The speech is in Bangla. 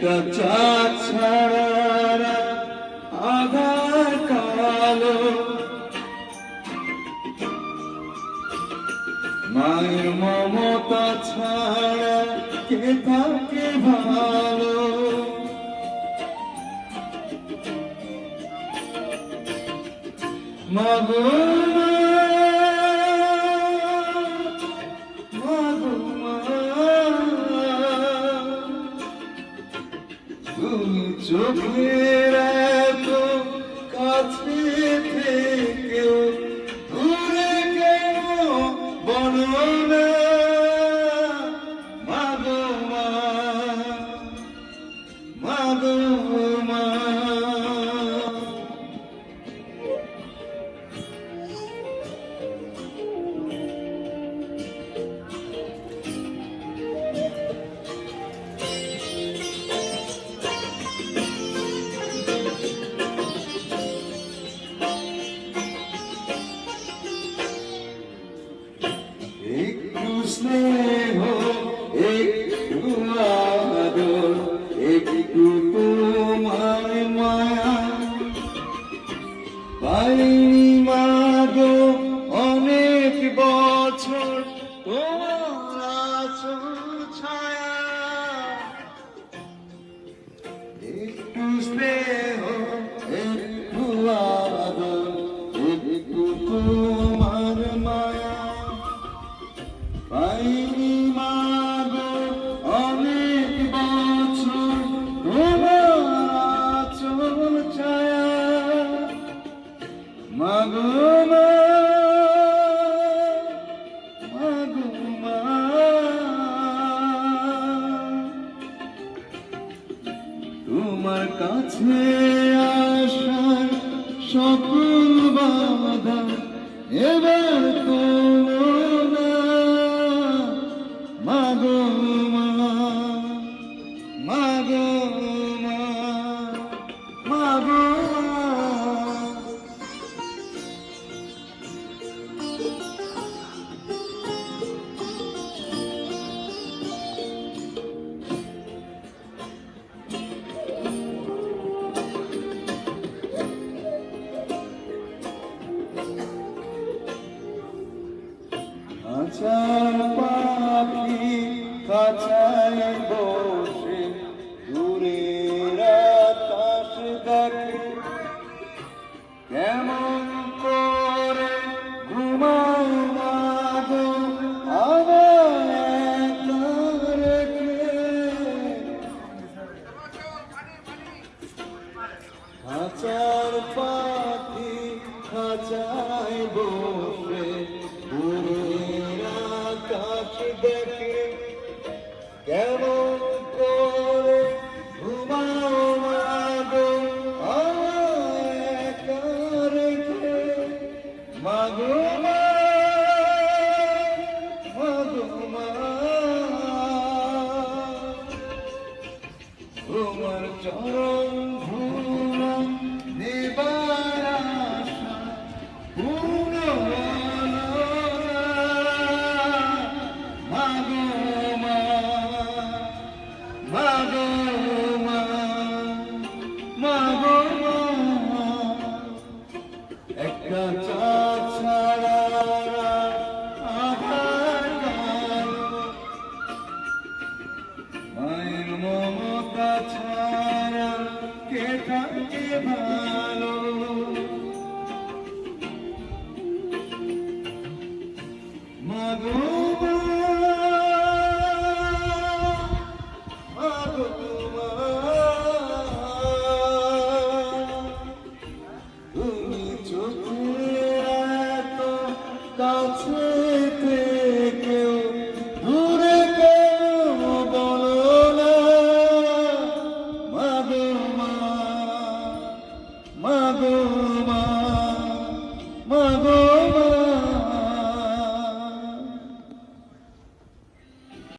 একটা চাঁদ ছাড়া আধার কালো। মায়ের মমতা ছাড়া কে থাকে ভালো? মাগো চোখের এত কাছে থেকেও স্নেহ একটু আদর একটু তোমার মায়া। পাইনি অনেক বছর তোমার ছায়া। একটু স্নেহ একটু আদর একটু তোমার মাগো মা তোমার কাছে আসার সকল বাধা এবার তোলো খাঁচার পাখি খাঁচায় বসে দূরের দেখে। কেমন করে ঘুমাও মাগো রেখে। মাগো তোমার চরণ তুমি চোখে এত কাছে থেকেও দূরে কেউ বলো না মাগো মা মাগো